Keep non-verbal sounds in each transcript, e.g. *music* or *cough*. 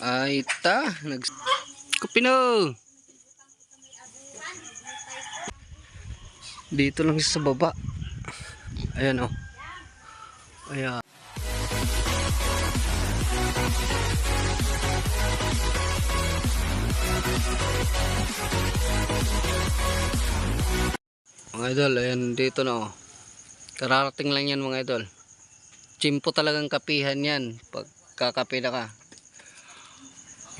Ay ta, nag Kupino. Dito lang sa baba. Ayan oh. Ayan. Mga idol, ayan dito na oh. Kararating lang yan mga idol. Chimpo talagang kapihan yan pag kakape na ka.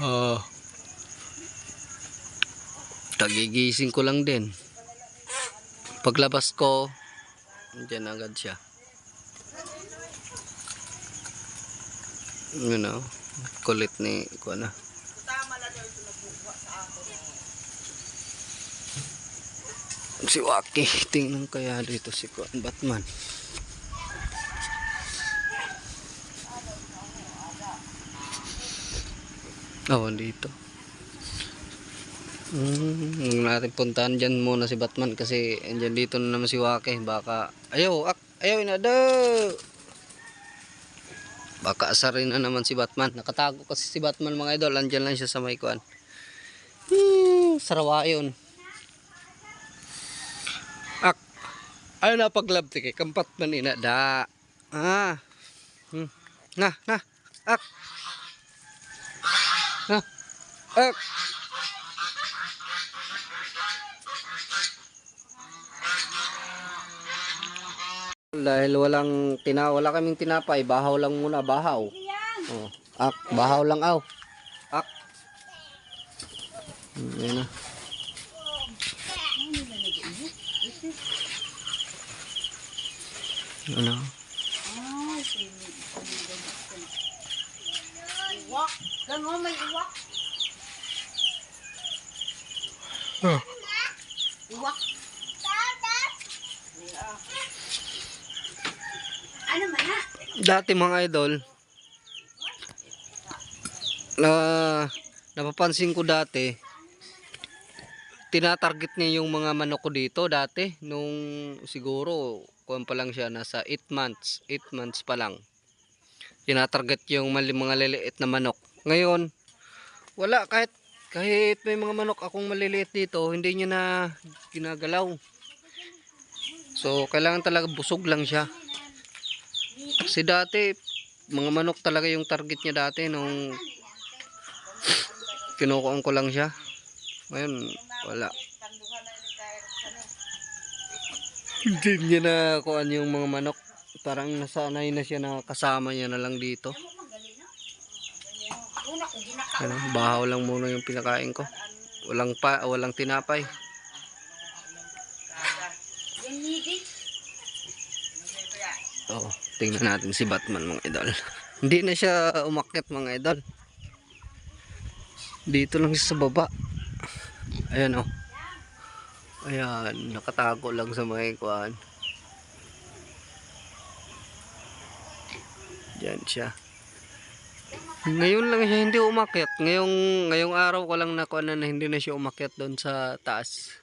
Oh. Tagigising ko lang din. Paglabas ko, andyan agad siya. You know, kulit ni ko na. Si Waki, tingnan kaya dito si Kuan Batman. Oh, dito. Hmm, huwag natin puntahan dyan muna si Batman kasi andyan dito na naman si Waki. Baka, ayaw, ak, ayaw na daw. Baka asarin na naman si Batman. Nakatago kasi si Batman mga idol. Andyan lang siya sa may kuan. Hmm, sarawa yun. Ak, ayaw na paglab tike. Kampat man ina da. Ah. Hmm. Na, na. Ak. Ak. Dahil walang tina wala kaming tinapay, bahaw lang muna, bahaw. Oh, ak, bahaw lang aw. Ak. Hmm, Yan na. Ano? Iwak. Gano'n may iwak. Oh. Iwak. Ano man na? Dati mga idol, na napapansin ko dati, tinatarget niya yung mga manok ko dito dati, nung siguro, kuwan pa lang siya, nasa 8 months, 8 months pa lang. Tinatarget yung mga liliit na manok. Ngayon, wala, kahit, kahit may mga manok akong maliliit dito, hindi niya na ginagalaw. So, kailangan talaga busog lang siya. Kasi dati, mga manok talaga yung target niya dati nung kinukuhaan ko lang siya. Ngayon, wala. Hindi niya na kuhaan yung mga manok. Parang nasanay na siya na kasama niya na lang dito. Ano, bahaw lang muna yung pinakain ko. Walang pa, walang tinapay. Yan nidi. Tingnan natin si Batman mga idol. *laughs* Hindi na siya umakyat mga idol. Dito lang siya sa baba. Ayan oh. Ayan, nakatago lang sa mga ikuan. Diyan siya. Ngayon lang siya hindi umakyat. Ngayong, ngayong araw ko lang nakuha na, na hindi na siya umakyat doon sa taas.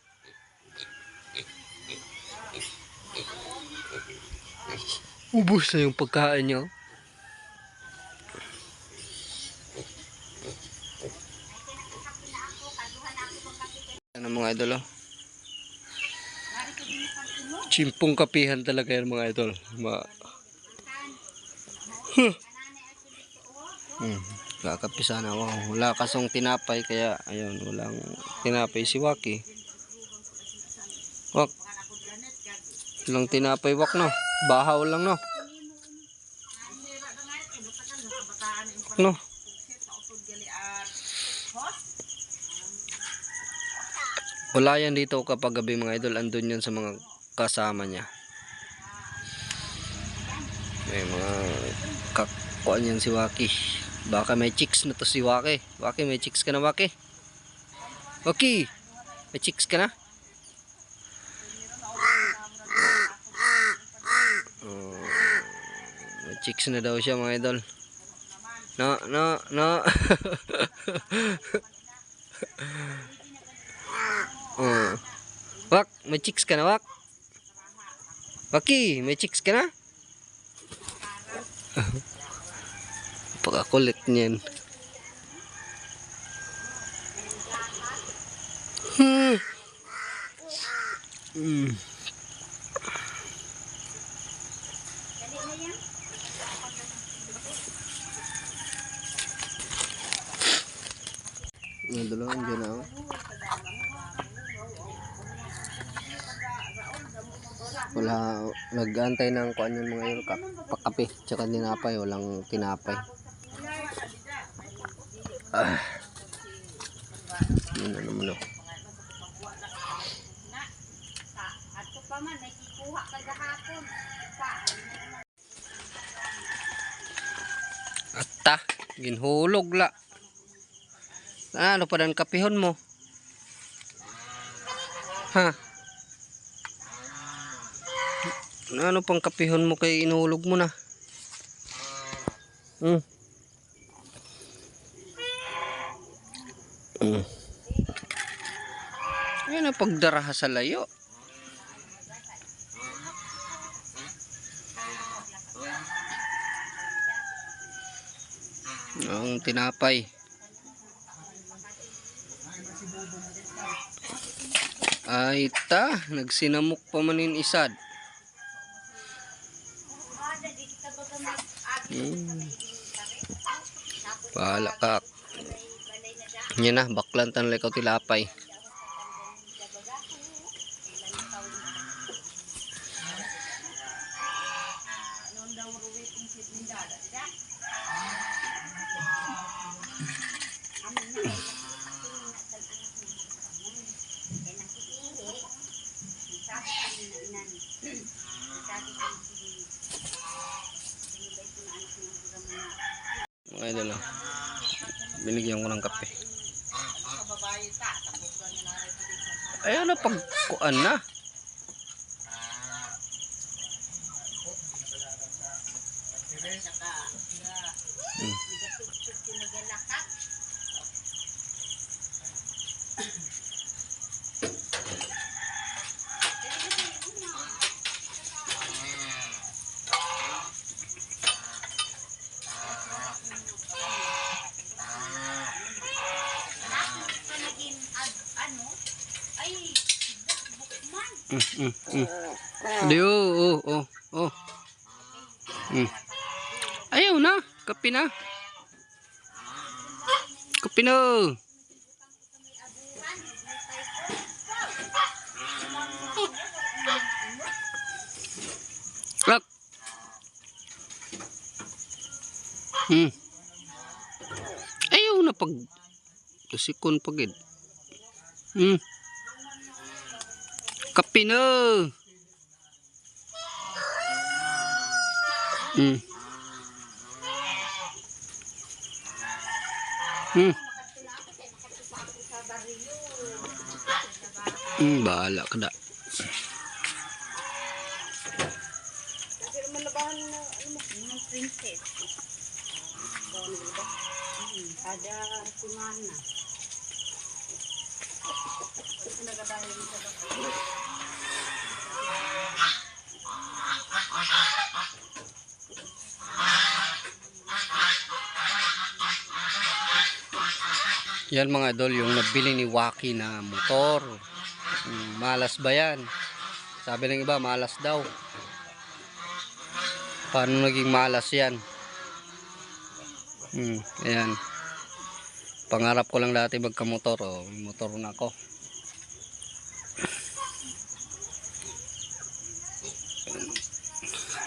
Ubus na yung pagkain niyo. Ano mga idol oh. Chimpong kapihan talaga yan mga idol. Ma Huh. Hmm. Kakapi sana ako. Wala kasong tinapay kaya ayun, walang tinapay si Waki. Wak. Walang tinapay wak no. Bahaw lang no. No. Wala yan dito kapag gabi mga idol. Andun yan sa mga kasama niya. May mga kakuan yan si Waki. Baka may chicks na to si Waki. Waki, may chicks ka na Waki? Waki, may chicks ka na? Oh, may chicks na daw siya mga idol. No, no, no. *laughs* oh. Wak, may chicks ka na, Wak? Waki, may chicks ka na? *laughs* Napakakulit niyan. Hmm. Hmm. Dali na yan. Ang dalawang dyan ako. Wala, nag-antay ng kuan yung mga yun, kap- pakape, tsaka tinapay, walang tinapay. Ah. Yun na naman ako. Ato pa man, nakikuha ka gahapon. Pa. Ata, ginhulog la. Ano pa dan kapihon mo? Ha? Ano pang kapihon mo kay inuhulog mo na? Hmm. Hmm. Yan ang pagdaraha sa layo. Ang tinapay. Ay ta, nagsinamok pa manin isad. Ada di kita baga mag-agi. Hmm. Bahala ka. Balay na da. Yan na, baklan tan lekaw tilapay. Noon daw ruwi kung sit ni dada. Da. Amin na. Kaya nakikihi. Sabi kami na inan. Sabi kami si Binibay ko na anak ng buram na. Mga idol ah. Binigyan ko ng kape. Ayan na, pagkuan na. Mm, mm, mm. Di, oh, oh, oh, oh. Mm. Ayaw na, kape na. Kape na. Klak. Hmm. Ayaw na pag tusikon pagid. Hmm. Na. Hmm. Hmm. Hmm, bahala ka da. Kasi naman labahan na, ano mo, ng princess. Bawang diba? Hmm, kada semana. Ito nagadahin sa bakit. Yan mga idol, yung nabili ni Waki na motor. Hmm, malas ba yan? Sabi ng iba, malas daw. Paano naging malas yan? Hmm, ayan. Pangarap ko lang dati magkamotor. Oh, motor na ako.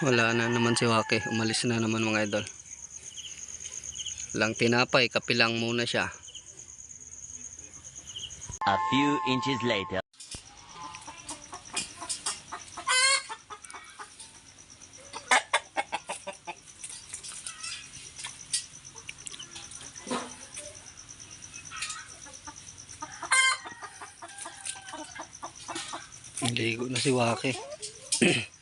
Wala na naman si Waki. Umalis na naman mga idol. Lang tinapay, kapilang muna siya. A few inches later. Ligo na si Waki. *clears throat*